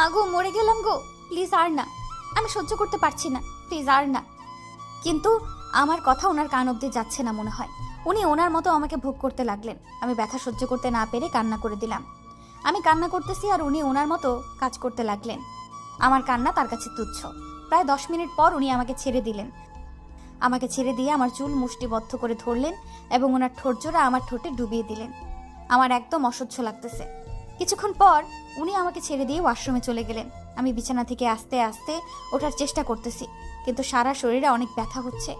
মা গো মরে গেলাম গো। প্লিজ আর না আমি সহ্য করতে পারছি না। প্লিজ আর না কিন্তু আমার কথা ওনার কান অব্দি যাচ্ছে না মনে হয়। উনি ওনার মতো আমাকে ভোগ করতে লাগলেন। আমি ব্যথা সহ্য করতে না পেরে কান্না করে দিলাম। আমি কান্না করতেছি আর উনি ওনার মতো কাজ করতে লাগলেন। আমার কান্না তার কাছে তুচ্ছ। প্রায় দশ মিনিট পর উনি আমাকে ছেড়ে দিলেন। আমাকে ছেড়ে দিয়ে আমার চুল মুষ্টিবদ্ধ করে ধরলেন এবং ওনার ঠোঁটজোড়া আমার ঠোঁটে ডুবিয়ে দিলেন। আমার একদম অসহ্য লাগতেছে। কিছুক্ষণ পর উনি আমাকে ছেড়ে দিয়ে ওয়াশরুমে চলে গেলেন। আমি বিছানা থেকে আস্তে আস্তে ওঠার চেষ্টা করতেছি, কিন্তু সারা শরীরে অনেক ব্যথা হচ্ছে,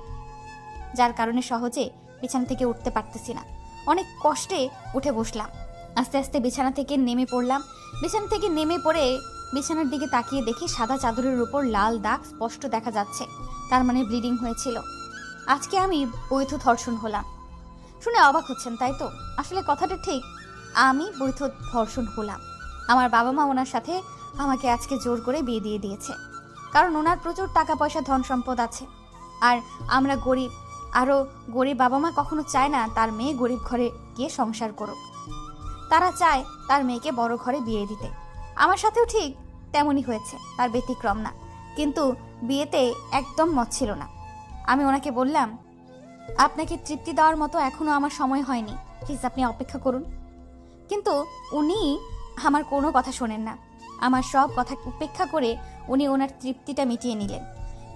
যার কারণে সহজে বিছানা থেকে উঠতে পারতেছি না। অনেক কষ্টে উঠে বসলাম, আস্তে আস্তে বিছানা থেকে নেমে পড়লাম। বিছানা থেকে নেমে পড়ে বিছানার দিকে তাকিয়ে দেখি সাদা চাদরের উপর লাল দাগ স্পষ্ট দেখা যাচ্ছে, তার মানে ব্লিডিং হয়েছিল। আজকে আমি বৈধ ধর্ষণ হলাম। শুনে অবাক হচ্ছেন, তাই তো? আসলে কথাটা ঠিক আমি বৈধ ধর্ষণ হলাম। আমার বাবা মা ওনার সাথে আমাকে আজকে জোর করে বিয়ে দিয়ে দিয়েছে। কারণ ওনার প্রচুর টাকা পয়সা ধন সম্পদ আছে। আর আমরা গরিব, আরও গরিব বাবা মা কখনো চায় না তার মেয়ে গরিব ঘরে গিয়ে সংসার করুক। তারা চায় তার মেয়েকে বড় ঘরে বিয়ে দিতে। আমার সাথেও ঠিক তেমনই হয়েছে, তার ব্যতিক্রম না। কিন্তু বিয়েতে একদম মত ছিল না। আমি ওনাকে বললাম, আপনাকে তৃপ্তি দেওয়ার মতো এখনও আমার সময় হয়নি। প্লিজ আপনি অপেক্ষা করুন। কিন্তু উনি আমার কোনো কথা শোনেন না। আমার সব কথা উপেক্ষা করে উনি ওনার তৃপ্তিটা মিটিয়ে নিলেন।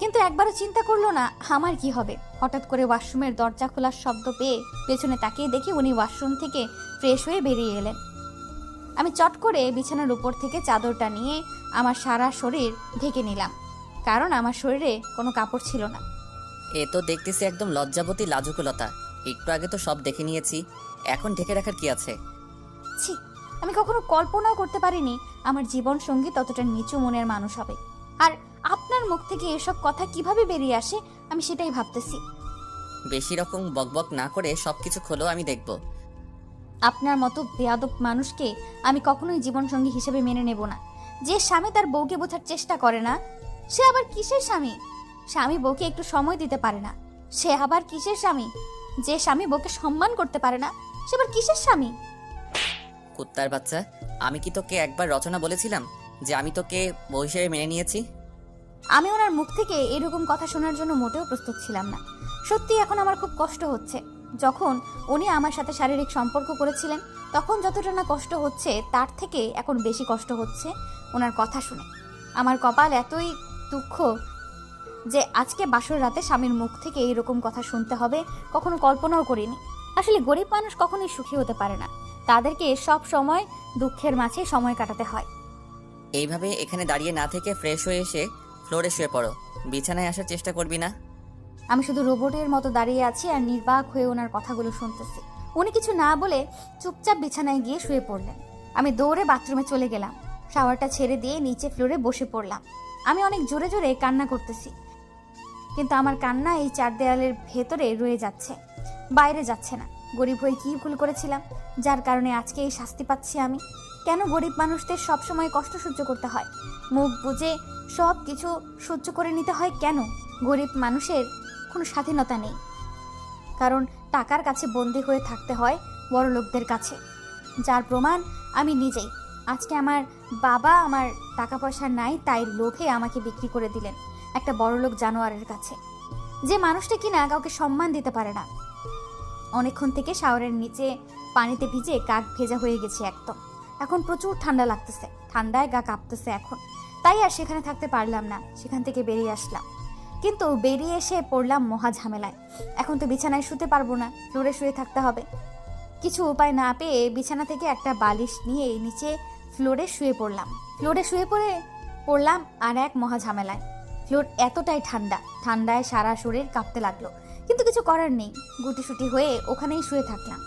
কিন্তু একবারও চিন্তা করল না, আমার কি হবে? হঠাৎ করে ওয়াশরুমের দরজা খোলার শব্দ পেয়ে পেছনে তাকিয়ে দেখি উনি ওয়াশরুম থেকে ফ্রেশ হয়ে বেরিয়ে এলেন। আমি চট করে বিছানার উপর থেকে চাদরটা নিয়ে আমার সারা শরীর ঢেকে নিলাম, কারণ আমার শরীরে কোনো কাপড় ছিল না। এ তো দেখতেছি একদম লজ্জাবতী লাজুকুলতা। একটু আগে তো সব দেখে নিয়েছি, এখন ঢেকে রাখার কি আছে? ছি আমি কখনো কল্পনাও করতে পারিনি আমার জীবন সঙ্গী ততটা নিচু মনের মানুষ হবে। আর আপনার মুখ থেকে এসব কথা কীভাবে বেরিয়ে আসে আমি সেটাই ভাবতেছি। বেশি রকম বকবক না করে সবকিছু খোলো আমি দেখব। আপনার মতো বেয়াদব মানুষকে আমি কখনোই জীবনসঙ্গী হিসেবে মেনে নেব না। যে স্বামী তার বউকে বোঝার চেষ্টা করে না সে আবার কিসের স্বামী? স্বামী বউকে একটু সময় দিতে পারে না। সে আবার কিসের স্বামী? যে স্বামী বউকে সম্মান করতে পারে না সে আবার কিসের স্বামী? কুত্তার বাচ্চা। আমি কি তোকে একবার রচনা বলেছিলাম যে আমি তোকে বউ হিসেবে মেনে নিয়েছি? আমি ওনার মুখ থেকে এরকম কথা শোনার জন্য মোটেও প্রস্তুত ছিলাম না। সত্যি এখন আমার খুব কষ্ট হচ্ছে। যখন উনি আমার সাথে শারীরিক সম্পর্ক করেছিলেন, তখন যতটা না কষ্ট হচ্ছে, তার থেকে এখন বেশি কষ্ট হচ্ছে ওনার কথা শুনে। আমার কপাল এতই দুঃখ যে আজকে বাসর রাতে স্বামীর মুখ থেকে এরকম কথা শুনতে হবে, কখনো কল্পনাও করিনি। আসলে গরিব মানুষ কখনোই সুখী হতে পারে না। তাদেরকে সব সময় দুঃখের মাঝে সময় কাটাতে হয়। এইভাবে এখানে দাঁড়িয়ে না থেকে ফ্রেশ হয়ে এসে ফ্লোরে শুয়ে পড়ো। বিছানায় আসার চেষ্টা করবি না। আমি শুধু রোবটের মতো দাঁড়িয়ে আছি আর নির্বাক হয়ে ওনার কথাগুলো শুনতেছি। উনি কিছু না বলে চুপচাপ বিছানায় গিয়ে শুয়ে পড়লেন। আমি দৌড়ে বাথরুমে চলে গেলাম। শাওয়ারটা ছেড়ে দিয়ে নিচে ফ্লোরে বসে পড়লাম। আমি অনেক জোরে জোরে কান্না করতেছি। কিন্তু আমার কান্না এই চার দেয়ালের ভেতরে রয়ে যাচ্ছে বাইরে যাচ্ছে না। গরিব হয়ে কি ভুল করেছিলাম? যার কারণে আজকে এই শাস্তি পাচ্ছি আমি। কেন গরিব মানুষদের সব সময় কষ্ট সহ্য করতে হয়? মুখ বুঝে সব কিছু সহ্য করে নিতে হয় কেন? গরিব মানুষের কোনো স্বাধীনতা নেই। কারণ টাকার কাছে বন্দি হয়ে থাকতে হয় বড় লোকদের কাছে। যার প্রমাণ আমি নিজেই। আজকে আমার বাবা আমার টাকা পয়সা নাই, তাই লোভে আমাকে বিক্রি করে দিলেন একটা বড়লোক জানোয়ারের কাছে। যে মানুষটা কিনা কাউকে সম্মান দিতে পারে না। অনেকক্ষণ থেকে শাওয়ারের নিচে পানিতে ভিজে কাক ভেজা হয়ে গেছে একদম। এখন প্রচুর ঠান্ডা লাগতেছে, ঠান্ডায় গা কাঁপতেছে এখন। তাই আর সেখানে থাকতে পারলাম না, সেখান থেকে বেরিয়ে আসলাম। কিন্তু বেরিয়ে এসে পড়লাম মহা ঝামেলায়। এখন তো বিছানায় শুতে পারব না ফ্লোরে শুয়ে থাকতে হবে। কিছু উপায় না পেয়ে বিছানা থেকে একটা বালিশ নিয়ে নিচে ফ্লোরে শুয়ে পড়লাম। ফ্লোরে শুয়ে পড়ে পড়লাম আর এক মহা ঝামেলায়। ফ্লোর এতটাই ঠান্ডা, ঠান্ডায় সারা শরীর কাঁপতে লাগল। কিন্তু কিছু করার নেই। গুটিসুটি হয়ে ওখানেই শুয়ে থাকলাম।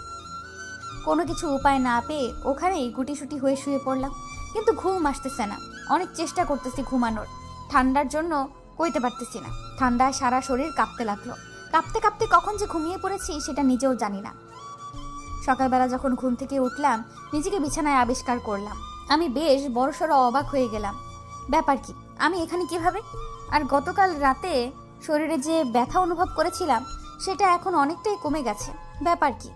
কোনো কিছু উপায় না পেয়ে ওখানেই গুটিসুটি হয়ে শুয়ে পড়লাম। কিন্তু ঘুম আসতেছে না। অনেক চেষ্টা করতেছি ঘুমানোর। ঠান্ডার জন্য কইতে পারতেছি না। ঠান্ডায় সারা শরীর কাঁপতে লাগল। কাঁপতে কাঁপতে কখন যে ঘুমিয়ে পড়েছি সেটা নিজেও জানি না। সকালবেলা যখন ঘুম থেকে উঠলাম, নিজেকে বিছানায় আবিষ্কার করলাম। আমি বেশ বড়সড় অবাক হয়ে গেলাম। ব্যাপার কি? আমি এখানে কীভাবে? আর গতকাল রাতে শরীরে যে ব্যথা অনুভব করেছিলাম, সেটা এখন অনেকটাই কমে গেছে। ব্যাপার কি?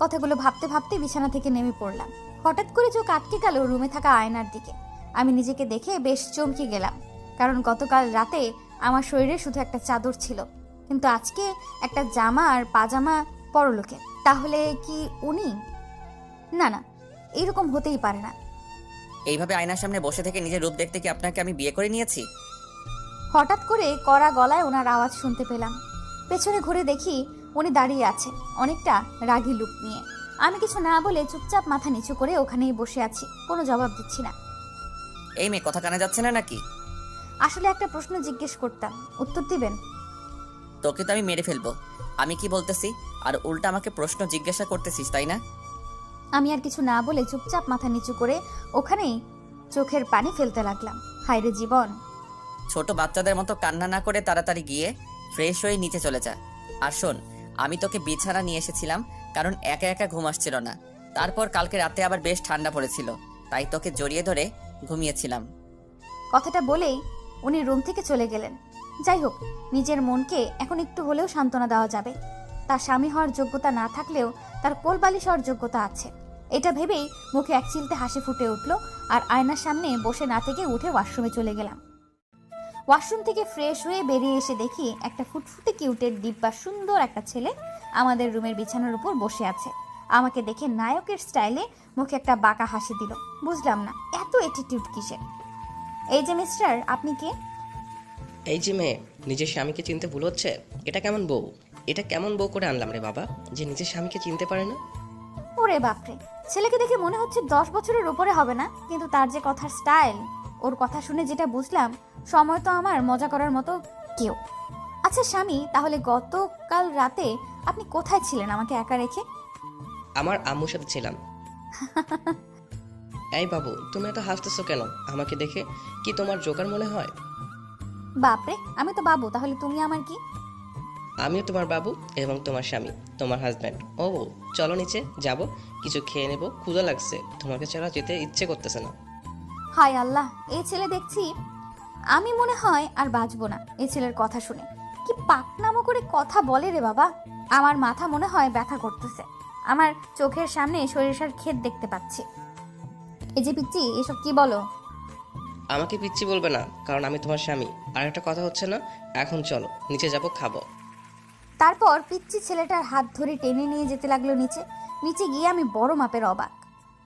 কথাগুলো ভাবতে ভাবতে বিছানা থেকে নেমে পড়লাম। হঠাৎ করে চোখ আটকে গেল রুমে থাকা আয়নার দিকে। আমি নিজেকে দেখে বেশ চমকে গেলাম, কারণ গতকাল রাতে আমার শরীরে শুধু একটা চাদর ছিল। কিন্তু আজকে একটা জামা আর পাজামা পরলোকে। তাহলে কি উনি? না না, এরকম হতেই পারে না। এইভাবে আয়নার সামনে বসে থেকে নিজের রূপ দেখতে কি আপনাকে আমি বিয়ে করে নিয়েছি? হঠাৎ করে কড়া গলায় ওনার আওয়াজ শুনতে পেলাম। পেছনে ঘুরে দেখি উনি দাঁড়িয়ে আছে অনেকটা রাগী লুক নিয়ে। আমি কিছু না বলে চুপচাপ মাথা নিচু করে ওখানেই বসে আছি কোনো জবাব দিচ্ছি না। এই মেয়ে কথা কানে যাচ্ছে না নাকি? আসলে একটা প্রশ্ন জিজ্ঞেস করতাম উত্তর দিবেন? তোকে তো আমি মেরে ফেলব। আমি কি বলতেছি? আর উল্টা আমাকে প্রশ্ন জিজ্ঞাসা করতেছিস তাই না? আমি আর কিছু না বলে চুপচাপ মাথা নিচু করে ওখানেই চোখের পানি ফেলতে লাগলাম। হায়রে জীবন! ছোট বাচ্চাদের মতো কান্না না করে তাড়াতাড়ি গিয়ে ফ্রেশ হয়ে নিচে চলে যা। আর শোন, আমি তোকে বিছানা নিয়ে এসেছিলাম, কারণ একা একা ঘুম আসছিল না। তারপর কালকে রাতে আবার বেশ ঠান্ডা পড়েছিল, তাই তোকে জড়িয়ে ধরে ঘুমিয়েছিলাম। কথাটা বলেই উনি রুম থেকে চলে গেলেন। যাই হোক, নিজের মনকে এখন একটু হলেও সান্ত্বনা দেওয়া যাবে। তার স্বামী হওয়ার যোগ্যতা না থাকলেও তার কোলবালিশ হওয়ার যোগ্যতা আছে। এটা ভেবেই মুখে এক চিলতে হাসি ফুটে উঠল, আর আয়নার সামনে বসে না থেকে উঠে ওয়াশরুমে চলে গেলাম। ওয়াশরুম থেকে ফ্রেশ হয়ে বেরিয়ে এসে দেখি একটা ফুটফুটে কিউটের ডিব্বা সুন্দর একটা ছেলে আমাদের রুমের বিছানার উপর বসে আছে। আমাকে দেখে নায়কের স্টাইলে মুখে একটা বাঁকা হাসি দিল। বুঝলাম না এত অ্যাটিটিউড কিসের? এই যে মিস্টার আপনি কে? এই যে মেয়ে নিজের স্বামীকে চিনতে ভুল হচ্ছে? এটা কেমন বউ? এটা কেমন বউ করে আনলাম রে বাবা যে নিজের স্বামীকে চিনতে পারে না? ওরে বাপরে ছেলেকে দেখে মনে হচ্ছে দশ বছরের উপরে হবে না কিন্তু তার যে কথার স্টাইল ওর কথা শুনে যেটা বুঝলাম সময় তো আমার মজা করার মতো কেউ। আচ্ছা স্বামী তাহলে গতকাল রাতে আপনি কোথায় ছিলেন আমাকে একা রেখে? আমার আম্মুর সাথে ছিলাম। এই বাবু তুমি এত হাসতেছো কেন? আমাকে দেখে কি তোমার জোকার মনে হয়? বাপরে আমি তো বাবু তাহলে তুমি আমার কি? আমিও তোমার বাবু এবং তোমার স্বামী তোমার হাজব্যান্ড ও চলো নিচে যাব কিছু খেয়ে নেব ক্ষুধা লাগছে। তোমাকে ছাড়া যেতে ইচ্ছে করতেছে না। হায় আল্লাহ এই ছেলে দেখছি আমি মনে হয় আর বাঁচবো না এই ছেলের কথা শুনে। কি পাকনামো করে কথা বলে রে বাবা? আমার মাথা মনে হয় ব্যথা করতেছে। আমার চোখের সামনে সরিষার ক্ষেত দেখতে পাচ্ছি। এই যে পিচ্ছি এসব কি বলো? আমাকে পিচ্ছি বলবে না কারণ আমি তোমার স্বামী। আর একটা কথা হচ্ছে না এখন চলো নিচে যাব খাব। তারপর পিচ্ছি ছেলেটার হাত ধরে টেনে নিয়ে যেতে লাগল নিচে। নিচে গিয়ে আমি বড় মাপের অবাক।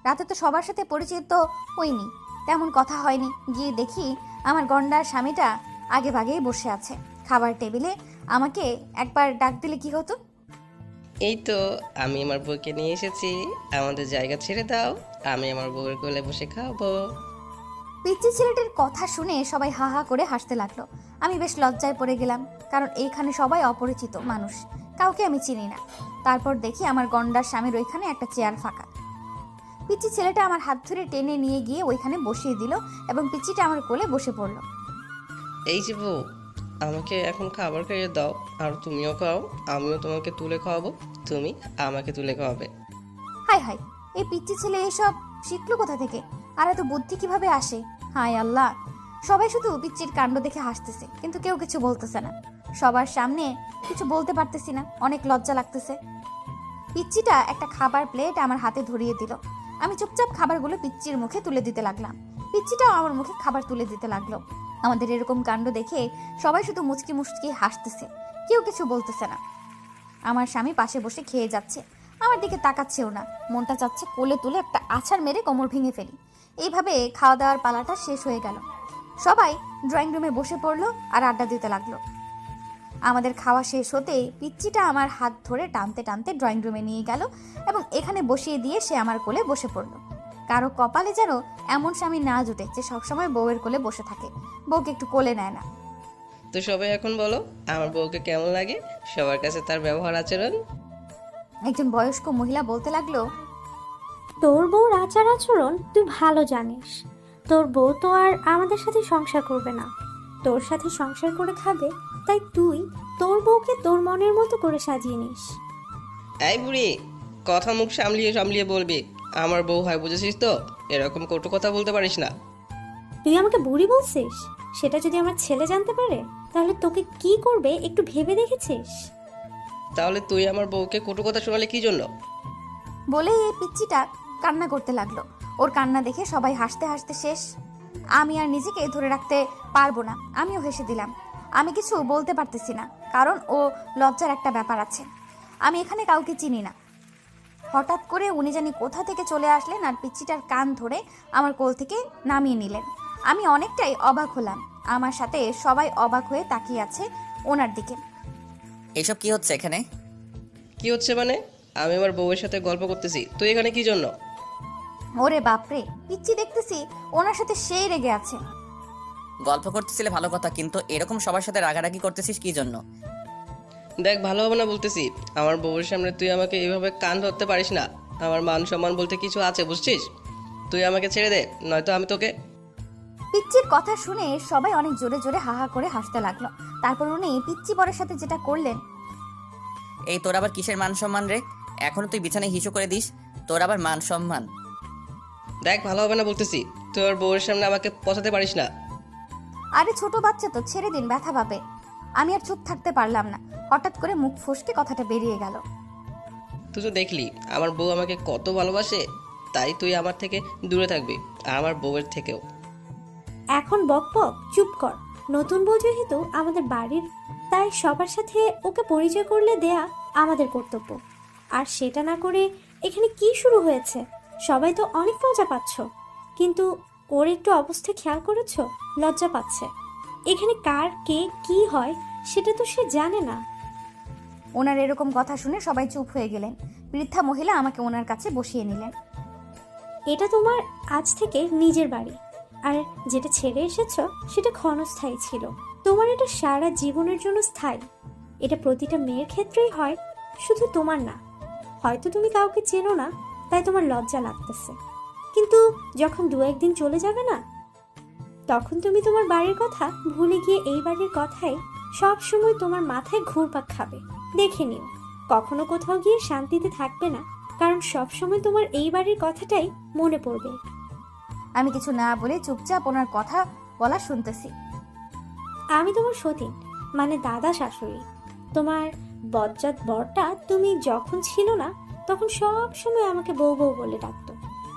রাতে তো সবার সাথে পরিচিত হইনি তেমন কথা হয়নি। গিয়ে দেখি আমার গন্ডার স্বামীটা আগে ভাগেই বসে আছে। খাবার টেবিলে আমাকে একবার ডাক দিলে কি হতো? এই তো আমি আমার বউকে নিয়ে এসেছি। আমাদের জায়গা ছেড়ে দাও আমি আমার বউয়ের কোলে বসে খাব। পিচ্ছি ছেলেটির কথা শুনে সবাই হা হা করে হাসতে লাগল। আমি বেশ লজ্জায় পড়ে গেলাম কারণ এইখানে সবাই অপরিচিত মানুষ কাউকে আমি চিনি না। তারপর দেখি আমার গন্ডার স্বামীর ওইখানে একটা চেয়ার ফাঁকা। পিচ্ছি ছেলেটা আমার হাত ধরে টেনে নিয়ে গিয়ে ওইখানে বসিয়ে দিল এবং পিচ্চিটা আমার কোলে বসে পড়ল। এই যে বউ আমাকে এখন খাবার খাইয়ে দাও আর তুমিও খাও আমিও তোমাকে তুলে খাওয়াবো তুমি আমাকে তুলে খাওয়াবে। হাই হাই এই পিচ্ছি ছেলে এসব শিখলো কোথা থেকে? আর এত বুদ্ধি কীভাবে আসে? হাই আল্লাহ সবাই শুধু পিচ্চির কাণ্ড দেখে হাসতেছে কিন্তু কেউ কিছু বলতেছে না। সবার সামনে কিছু বলতে পারতেছি না অনেক লজ্জা লাগতেছে। পিচ্চিটা একটা খাবার প্লেট আমার হাতে ধরিয়ে দিল। আমি চুপচাপ খাবারগুলো পিচ্চির মুখে তুলে দিতে লাগলাম। পিচ্চিটাও আমার মুখে খাবার তুলে দিতে লাগল। আমাদের এরকম কাণ্ড দেখে সবাই শুধু মুচকি মুচকি হাসতেছে। কেউ কিছু বলতেছে না। আমার স্বামী পাশে বসে খেয়ে যাচ্ছে। আমার দিকে তাকাচ্ছেও না। মনটা চাচ্ছে কোলে তুলে একটা আছাড় মেরে কোমর ভেঙে ফেলি। এইভাবে খাওয়া দাওয়ার পালাটা শেষ হয়ে গেল। সবাই ড্রয়িং রুমে বসে পড়ল আর আড্ডা দিতে লাগল। আমাদের খাওয়া শেষ হতেই পিচ্চিটা আমার হাত ধরে টানতে টানতে ড্রয়িং রুমে নিয়ে গেল এবং এখানে বসিয়ে দিয়ে সে আমার কোলে বসে পড়ল। কারও কপালে যেন এমন স্বামী না জুটে যে সবসময় বউয়ের কোলে বসে থাকে। বউকে একটু কোলে নেয় না। তো সবাই এখন বলো আমার বউকে কেমন লাগে? সবার কাছে তার ব্যবহার আচরণ? একজন বয়স্ক মহিলা বলতে লাগল তোর বউর আচার আচরণ তুই ভালো জানিস। তোর বউ তো আর আমাদের সাথে সংসার করবে না। তোর সাথে সংসার করে খাবে তাই তুই তোর বউকে তোর মনের মতো করে সাজিয়ে নিস। এই বুড়ি কথা মুখ সামলিয়ে সামলিয়ে বলবি আমার বউ হয় বুঝেছিস তো? এরকম কটু কথা বলতে পারিস না। তুই আমাকে বুড়ি বলছিস? সেটা যদি আমার ছেলে জানতে পারে তাহলে তোকে কি করবে একটু ভেবে দেখেছিস? তাহলে তুই আমার বউকে কটু কথা শোনালে কি জন্য? বলেই এই পিচ্চিটা কান্না করতে লাগল। ওর কান্না দেখে সবাই হাসতে হাসতে শেষ। আমি আর নিজেকে ধরে রাখতে পারব না আমিও হেসে দিলাম। আমি কিছু বলতে পারতেছি না কারণ ও লজ্জার একটা ব্যাপার আছে। আমি এখানে কাউকে চিনি না। হঠাৎ করে উনি জানি কোথা থেকে চলে আসলেন আর পিচ্চিটার কান ধরে আমার কোল থেকে নামিয়ে নিলেন। আমি অনেকটাই অবাক হলাম। আমার সাথে সবাই অবাক হয়ে তাকিয়ে আছে ওনার দিকে। এসব কি হচ্ছে এখানে? কি হচ্ছে মানে? আমি আমার বউয়ের সাথে গল্প করতেছি। তুই এখানে কি জন্য? ওরে বাপরে পিচ্চি দেখতেছি ওনার সাথে সেই রেগে আছে। গল্প করতেছিলে ভালো কথা কিন্তু এরকম সবার সাথে রাগারাগি করতেছিস কি জন্য? দেখ ভালো হবে না বলতেছি। আমার বউয়ের সামনে তুই আমাকে এইভাবে কান ধরতে পারিস না। আমার মান সম্মান বলতে কিছু আছে বুঝছিস? তুই আমাকে ছেড়ে দে নয়তো আমি তোকে পিচ্চির কথা শুনে সবাই অনেক জোরে জোরে হাহা করে হাসতে লাগল। তারপর উনি পিচ্চি বরের সাথে যেটা করলেন এই তোর আবার কিসের মান সম্মান রে? এখনও তুই বিছানায় হিসু করে দিস তোর আবার মান সম্মান। দেখ ভালো হবে না বলতেছি। তোর বউয়ের সামনে আমাকে পচাতে পারিস না। আরে ছোট বাচ্চা তো ছেড়ে দিন ব্যথা পাবে। আমি আর চুপ থাকতে পারলাম না। হঠাৎ করে মুখ ফসকে কথাটা বেরিয়ে গেল। তুই তো দেখলি আমার বউ আমাকে কত ভালোবাসে তাই তুই আমার থেকে দূরে থাকবি আর আমার বউয়ের থেকেও। এখন বক বক চুপ কর। নতুন বউ যেহেতু আমাদের বাড়ির তাই সবার সাথে ওকে পরিচয় করলে দেয়া আমাদের কর্তব্য। আর সেটা না করে এখানে কি শুরু হয়েছে? সবাই তো অনেক মজা পাচ্ছ। কিন্তু ওর একটু অবস্থা খেয়াল করেছ? লজ্জা পাচ্ছে। এখানে কার কে কি হয় সেটা তো সে জানে না। ওনার এরকম কথা শুনে সবাই চুপ হয়ে গেলেন। বৃদ্ধা মহিলা আমাকে ওনার কাছে বসিয়ে নিলেন। এটা তোমার আজ থেকে নিজের বাড়ি। আর যেটা ছেড়ে এসেছ সেটা ক্ষণস্থায়ী ছিল। তোমার এটা সারা জীবনের জন্য স্থায়ী। এটা প্রতিটা মেয়ের ক্ষেত্রেই হয় শুধু তোমার না। হয়তো তুমি কাউকে চেনো না তাই তোমার লজ্জা লাগতেছে। কিন্তু যখন দু একদিন চলে যাবে না তখন তুমি তোমার বাড়ির কথা ভুলে গিয়ে এই বাড়ির কথাই সব সময় তোমার মাথায় ঘুরপাক খাবে। দেখে নিও কখনো কোথাও গিয়ে শান্তিতে থাকবে না কারণ সব সময় তোমার এই বাড়ির কথাটাই মনে পড়বে। আমি কিছু না বলে চুপচাপ ওনার কথা বলা শুনতেছি। আমি তোমার সতীন মানে দাদা শাশুড়ি। তোমার বজ্জাত বরটা তুমি যখন ছিল না তখন সব সময় আমাকে বউ বউ বলে ডাকতো।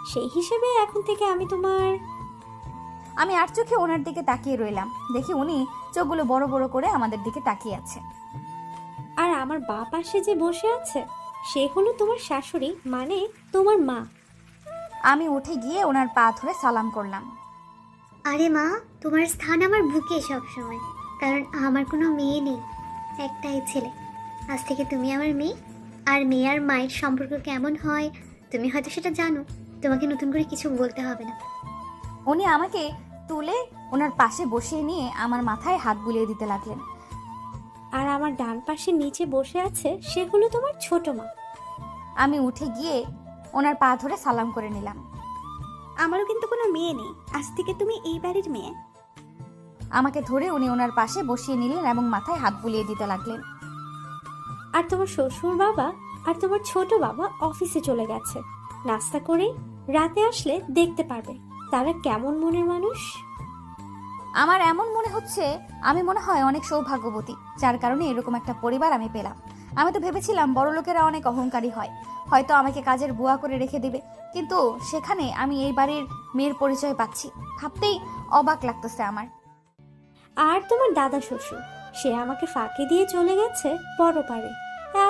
সেই হিসেবে এখন থেকে আমি তোমার আমি আর চোখে ওনার দিকে তাকিয়ে রইলাম। দেখি উনি চোখগুলো বড় বড় করে আমাদের দিকে তাকিয়ে আছে। আর আমার বা পাশে যে বসে আছে সে হলো তোমার শাশুড়ি মানে তোমার মা। আমি উঠে গিয়ে ওনার পা ধরে সালাম করলাম। আরে মা তোমার স্থান আমার বুকে সব সময় কারণ আমার কোনো মেয়ে নেই একটাই ছেলে। আজ থেকে তুমি আমার মেয়ে আর মেয়ে আর মায়ের সম্পর্ক কেমন হয় তুমি হয়তো সেটা জানো। তোমাকে নতুন করে কিছু বলতে হবে না। উনি আমাকে তুলে ওনার পাশে বসিয়ে নিয়ে আমার মাথায় হাত বুলিয়ে দিতে লাগলেন। আর আমার ডান পাশে নিচে বসে আছে সে হলো তোমার ছোট মা। আমি উঠে গিয়ে ওনার পা ধরে সালাম করে নিলাম। আমারও কিন্তু কোনো মেয়ে নেই। আজ থেকে তুমি এই বাড়ির মেয়ে। আমাকে ধরে উনি ওনার পাশে বসিয়ে নিলেন এবং মাথায় হাত বুলিয়ে দিতে লাগলেন। আর তোমার শ্বশুর বাবা আর তোমার ছোট বাবা অফিসে চলে গেছে। নাস্তা করে রাতে আসলে দেখতে পারবে। তারা কেমন মনের মানুষ? আমার এমন মনে হচ্ছে আমি মনে হয় অনেক সৌভাগ্যবতী যার কারণে এরকম একটা পরিবার আমি পেলাম। আমি তো ভেবেছিলাম বড় লোকেরা অনেক অহংকারী হয়। হয়তো আমাকে কাজের বুয়া করে রেখে দেবে কিন্তু সেখানে আমি এই বাড়ির মেয়ের পরিচয় পাচ্ছি। ভাবতেই অবাক লাগতেছে আমার। আর তোমার দাদা শ্বশুর সে আমাকে ফাঁকি দিয়ে চলে গেছে বড় পারে।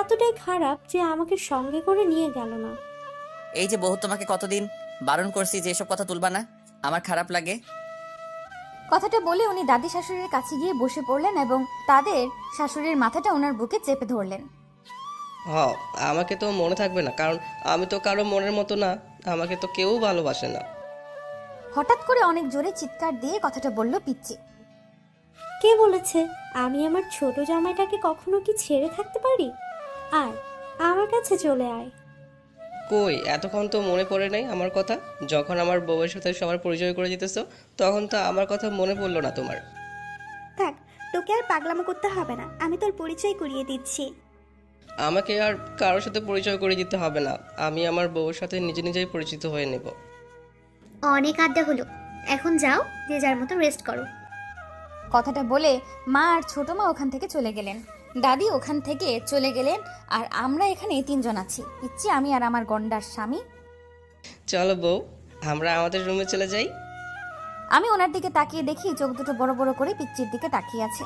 এতটাই খারাপ যে আমাকে সঙ্গে করে নিয়ে গেল না। এই যে বহু তোমাকে কতদিন বারণ করছি যে এসব কথা তুলবা না আমার খারাপ লাগে। কথাটা বলে উনি দাদি শাশুড়ির কাছে গিয়ে বসে পড়লেন এবং তাদের শাশুড়ির মাথাটা ওনার বুকে চেপে ধরলেন। হ আমাকে তো মনে থাকবে না কারণ আমি তো কারও মনের মতো না আমাকে তো কেউ ভালোবাসে না। হঠাৎ করে অনেক জোরে চিৎকার দিয়ে কথাটা বলল পিচ্ছি কে বলেছে আমি আমার ছোট জামাইটাকে কখনো কি ছেড়ে থাকতে পারি? আয় আমার কাছে চলে আয়। কই? এতক্ষণ তো মনে পড়ে নাই আমার কথা। যখন আমার বউয়ের সাথে সবার পরিচয় করে দিতেছ তখন তো আমার কথা মনে পড়ল না তোমার। থাক তোকে আর পাগলামো করতে হবে না। আমি তোর পরিচয় করিয়ে দিচ্ছি। আমাকে আর কারোর সাথে পরিচয় করে দিতে হবে না। আমি আমার বউয়ের সাথে নিজে নিজেই পরিচিত হয়ে নেব। অনেক আড্ডা হলো। এখন যাও যে যার মতো রেস্ট করো। কথাটা বলে মা আর ছোট মা ওখান থেকে চলে গেলেন। দাদি ওখান থেকে চলে গেলেন আর আমরা এখানে তিনজন আছি। পিচ্ছি আমি আর আমার গন্ডার স্বামী। চলো বউ আমরা আমাদের রুমে চলে যাই। আমি ওনার দিকে তাকিয়ে দেখি চোখ দুটো বড় বড় করে পিচ্চির দিকে তাকিয়ে আছে।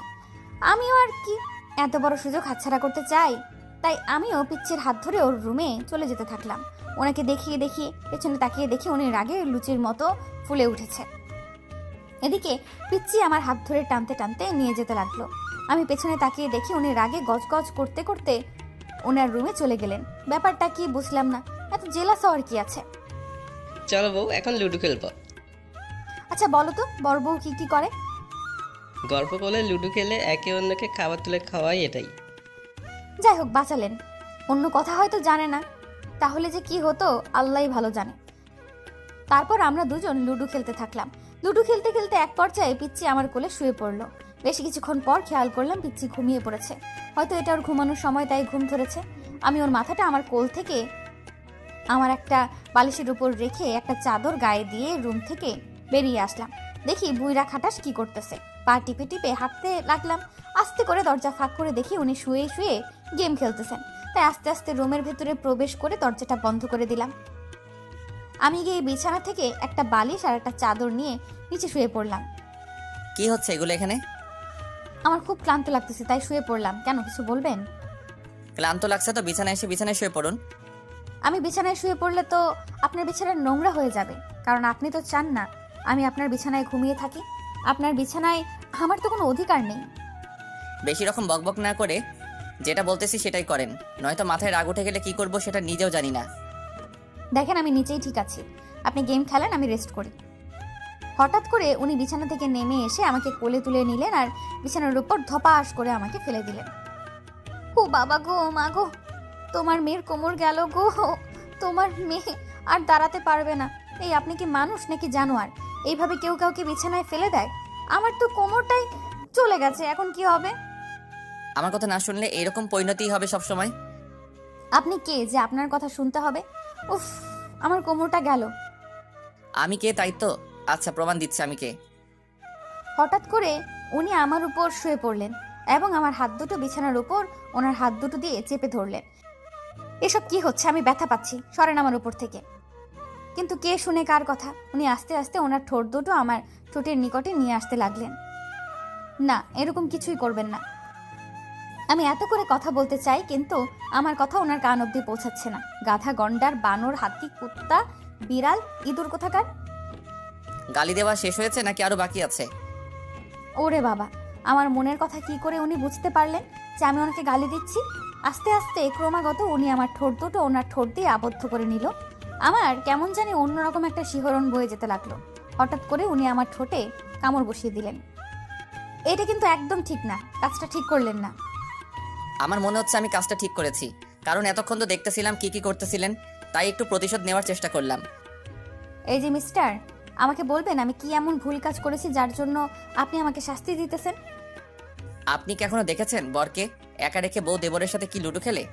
আমিও আর কি এত বড় সুযোগ হাতছাড়া করতে চাই তাই আমিও পিচ্চির হাত ধরে ওর রুমে চলে যেতে থাকলাম। ওনাকে দেখিয়ে দেখিয়ে পেছনে তাকিয়ে দেখি উনি রাগে লুচির মতো ফুলে উঠেছে। এদিকে পিচ্চি আমার হাত ধরে টানতে টানতে নিয়ে যেতে লাগল। আমি পেছনে তাকিয়ে দেখি উনি রাগে গজগজ করতে করতে ওনার রুমে চলে গেলেন। ব্যাপারটা কি বুঝলাম না। এত জেলাস হওয়ার কি আছে? চলো বউ এখন লুডো খেলব। আচ্ছা বলো তো বড় বউ কি কি করে? গল্প করলে লুডো খেলে একে অন্যকে খাবার তুলে খাওয়াই এটাই। যাই হোক বাঁচালেন। অন্য কথা হয়তো জানে না। তাহলে যে কি হতো আল্লাহই ভালো জানে। তারপর আমরা দুজন লুডো খেলতে থাকলাম। লুডো খেলতে খেলতে এক পর্যায়ে পিচ্ছি আমার কোলে শুয়ে পড়ল। বেশ কিছুক্ষণ পর খেয়াল করলাম পিচ্ছি ঘুমিয়ে পড়েছে। হয়তো এটা ওর ঘুমানোর সময় তাই ঘুম ধরেছে। আমি ওর মাথাটা আমার কোল থেকে আমার একটা বালিশের উপর রেখে একটা চাদর গায়ে দিয়ে রুম থেকে বেরিয়ে আসলাম। দেখি বুইরা খাটাস কি করতেছে। পা টিপে টিপে হাঁটতে লাগলাম। আস্তে করে দরজা ফাঁক করে দেখি উনি শুয়ে শুয়ে গেম খেলতেছেন। তাই আস্তে আস্তে রুমের ভেতরে প্রবেশ করে দরজাটা বন্ধ করে দিলাম। আমি গিয়ে বিছানা থেকে একটা বালিশ আর একটা চাদর নিয়ে নিচে শুয়ে পড়লাম। কি হচ্ছে এগুলো এখানে? আমার খুব ক্লান্ত লাগতেছে তাই শুয়ে পড়লাম। কেন কিছু বলবেন? ক্লান্ত লাগছে তো বিছানায় এসে বিছানায় শুয়ে পড়ুন। আমি বিছানায় শুয়ে পড়লে তো আপনার বিছানা নোংরা হয়ে যাবে কারণ আপনি তো চান না আমি আপনার বিছানায় ঘুমিয়ে থাকি। আপনার বিছানায় আমার তো কোনো অধিকার নেই। বেশি রকম বকবক না করে যেটা বলতেছি সেটাই করেন নয়তো মাথায় রাগ উঠে গেলে কি করব সেটা নিজেও জানি না। দেখেন আমি নিচেই ঠিক আছি। আপনি গেম খেলেন আমি রেস্ট করি। হঠাৎ করে উনি বিছানা থেকে নেমে এসে আমাকে কোলে তুলে নিলেন আর বিছানার উপর ধপাস করে আমাকে ফেলে দিলেন। ও বাবা গো মা গো তোমার মেয়ের কোমর গেল গো তোমার মেয়ে আর দাঁড়াতে পারবে না। এই আপনি কি মানুষ নাকি জানোয়ার? এইভাবে কেউ কাউকে বিছানায় ফেলে দেয়? আমার তো কোমরটাই চলে গেছে এখন কি হবে? আমার কথা না শুনলে এরকম পরিণতিই হবে সব সময় আপনি কে যে আপনার কথা শুনতে হবে? উফ আমার কোমরটা গেল। আমি কে তাই তো? আচ্ছা প্রমাণ দিচ্ছি আমি কে। হঠাৎ করে উনি আমার উপর শুয়ে পড়লেন এবং আমার হাত দুটো বিছানার উপর ওনার হাত দুটো দিয়ে চেপে ধরলেন। এসব কি হচ্ছে? আমি ব্যথা পাচ্ছি, সরেন আমার উপর থেকে। কিন্তু কে শুনে কার কথা? উনি আস্তে আস্তে ওনার ঠোঁট দুটো আমার ঠোঁটের নিকটে নিয়ে আসতে লাগলেন। না, এরকম কিছুই করবেন না। আমি এত করে কথা বলতে চাই, কিন্তু আমার কথা ওনার কান অব্দি পৌঁছাচ্ছে না। গাধা গন্ডার, বানর, হাতি, কুত্তা, বিড়াল, ইঁদুর কোথাকার? গালি দেওয়া শেষ হয়েছে নাকি আরও বাকি আছে? ওরে বাবা আমার মনের কথা কি করে উনি বুঝতে পারলেন যে আমি ওনাকে গালি দিচ্ছি? আস্তে আস্তে ক্রমাগত উনি আমার ঠোঁট দুটো ওনার ঠোঁট দিয়ে আবদ্ধ করে নিল। আমার কেমন জানি অন্যরকম একটা শিহরণ বয়ে যেতে লাগল। হঠাৎ করে উনি আমার ঠোঁটে কামড় বসিয়ে দিলেন। এটা কিন্তু একদম ঠিক না কাজটা ঠিক করলেন না। আমার মনে হচ্ছে আমি কাজটা ঠিক করেছি কারণ এতক্ষণ তো দেখতেছিলাম কি কি করতেছিলেন তাই একটু প্রতিশোধ নেওয়ার চেষ্টা করলাম। এই যে মিস্টার আমাকে বলবেন আমি কি এমন ভুল কাজ করেছি যার জন্য আপনি আমাকে শাস্তি দিতেছেন? আপনি কি এখনও দেখেছেন বরকে? একা রেখে বউ দেবরের সাথে কি লুডো খেলে?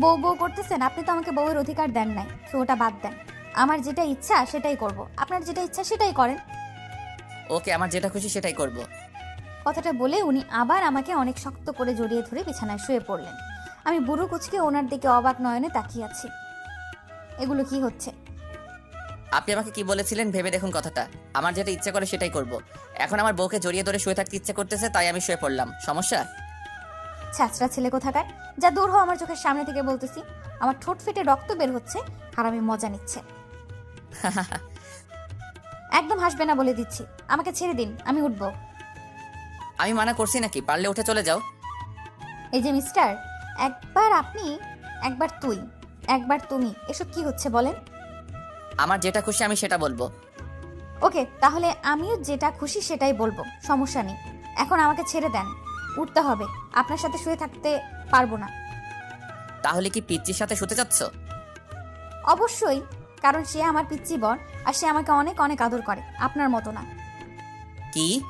বউ বউ করতেছেন আপনি তো আমাকে বউয়ের অধিকার দেন নাই তো ওটা বাদ দেন। আমার যেটা ইচ্ছা সেটাই করব। আপনার যেটা ইচ্ছা সেটাই করেন। ওকে আমার যেটা খুশি সেটাই করব। কথাটা বলে উনি আবার আমাকে অনেক শক্ত করে জড়িয়ে ধরে বিছানায় শুয়ে পড়লেন। আমি বুড়ো কুচকে ওনার দিকে অবাক নয়নে তাকিয়ে আছি। এগুলো কি হচ্ছে? আপনি আমাকে কি বলেছিলেন? ভেবে দেখুন কথাটা। আমার যেটা ইচ্ছে করে সেটাই করব। এখন আমার বউকে জড়িয়ে ধরে শুয়ে থাকতে ইচ্ছে করতেছে তাই আমি শুয়ে পড়লাম। সমস্যা? ছ্যাঁচড়া ছেলে কোথাকার? যা দূর হো আমার চোখের সামনে থেকে বলতেছি। আমার ঠোঁট ফেটে রক্ত বের হচ্ছে আর আমি মজা নিচ্ছে। একদম হাসবে না বলে দিচ্ছি। আমাকে ছেড়ে দিন আমি উঠবো। আমি মানা করছি নাকি? পারলে উঠে চলে যাও। এই যে মিস্টার একবার আপনি একবার তুই একবার তুমি এসব কি হচ্ছে বলেন? আমার যেটা খুশি আমি সেটা বলব। ওকে তাহলে আমিও যেটা খুশি সেটাই বলব সমস্যা নেই। এখন আমাকে ছেড়ে দেন উঠতে হবে আপনার সাথে শুয়ে থাকতে পারব না। তাহলে কি পিচ্চির সাথে শুতে চাচ্ছ? অবশ্যই কারণ সে আমার পিচ্চি বর আর সে আমাকে অনেক অনেক আদর করে আপনার মতো না। কি?